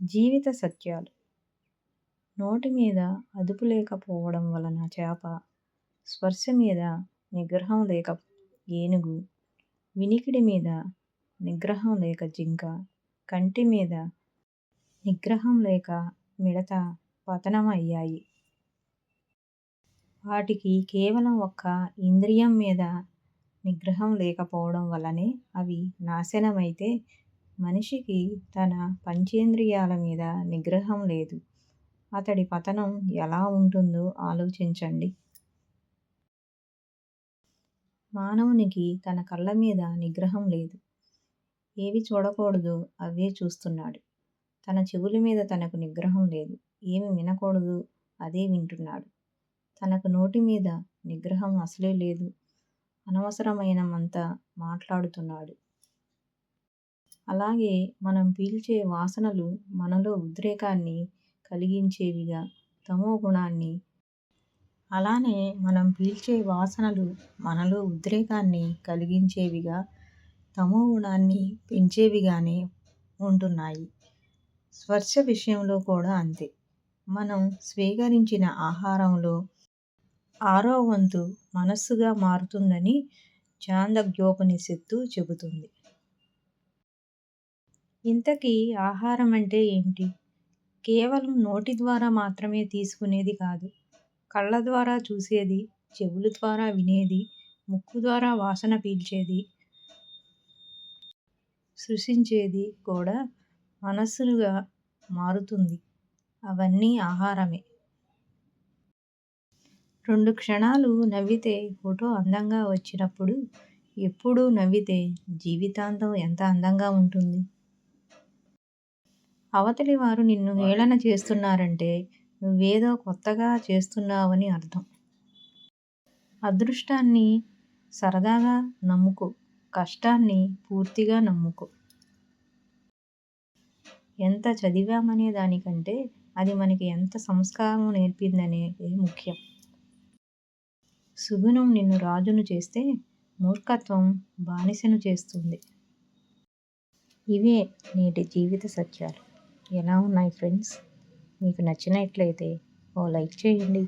జీవిత సత్యాలు. నోటి మీద అదుపు లేకపోవడం వలన చేప స్పర్శ మీద నిగ్రహం లేక ఏనుగు వినికిడి మీద నిగ్రహం లేక జింక కంటి మీద నిగ్రహం లేక మిడత పతనం అయ్యాయి. వాటికి కేవలం ఒక్క ఇంద్రియం మీద నిగ్రహం లేకపోవడం వల్లనే అవి నాశనమైతే మనిషికి తన పంచేంద్రియాల మీద నిగ్రహం లేదు. అతడి పతనం ఎలా ఉంటుందో ఆలోచించండి. మానవునికి తన కళ్ళ మీద నిగ్రహం లేదు. ఏవి చూడకూడదు అవే చూస్తున్నాడు. తన చెవుల మీద తనకు నిగ్రహం లేదు. ఏమి వినకూడదు అదే వింటున్నాడు. తనకు నోటి మీద నిగ్రహం అసలే లేదు. అనవసరమైనంత మాట్లాడుతున్నాడు. అలాగే మనం పీల్చే వాసనలు మనలో ఉద్రేకాన్ని కలిగించేవిగా తమో గుణాన్ని. అలానే మనం పీల్చే వాసనలు మనలో ఉద్రేకాన్ని కలిగించేవిగా తమో గుణాన్ని పెంచేవిగానే ఉంటున్నాయి. స్పర్శ విషయంలో కూడా అంతే. మనం స్వీకరించిన ఆహారంలో ఆరో వంతు మనస్సుగా మారుతుందని చాందగ్యోపనిషత్తు చెబుతుంది. ఇంతకీ ఆహారం అంటే ఏంటి? కేవలం నోటి ద్వారా మాత్రమే తీసుకునేది కాదు కళ్ళ ద్వారా చూసేది చెవుల ద్వారా వినేది ముక్కు ద్వారా వాసన పీల్చేది సృశించేది కూడా మనస్సుగా మారుతుంది. అవన్నీ ఆహారమే. రెండు క్షణాలు నవ్వితే ఫోటో అందంగా వచ్చినప్పుడు ఎప్పుడూ నవ్వితే జీవితాంతం ఎంత అందంగా ఉంటుంది? అవతలి వారు నిన్ను హేళన చేస్తున్నారంటే నువ్వేదో కొత్తగా చేస్తున్నావని అర్థం. అదృష్టాన్ని సరదాగా నమ్ముకో కష్టాన్ని పూర్తిగా నమ్ముకో. ఎంత చదివామనే దానికంటే అది మనకి ఎంత సంస్కారం నేర్పిందనేదే ముఖ్యం. సుగుణం నిన్ను రాజును చేస్తే మూర్ఖత్వం బానిసను చేస్తుంది. ఇవే నేటి జీవిత సత్యాలు. ఎలా ఉన్నాయి ఫ్రెండ్స్? మీకు నచ్చినట్లయితే ఓ లైక్ చేయండి.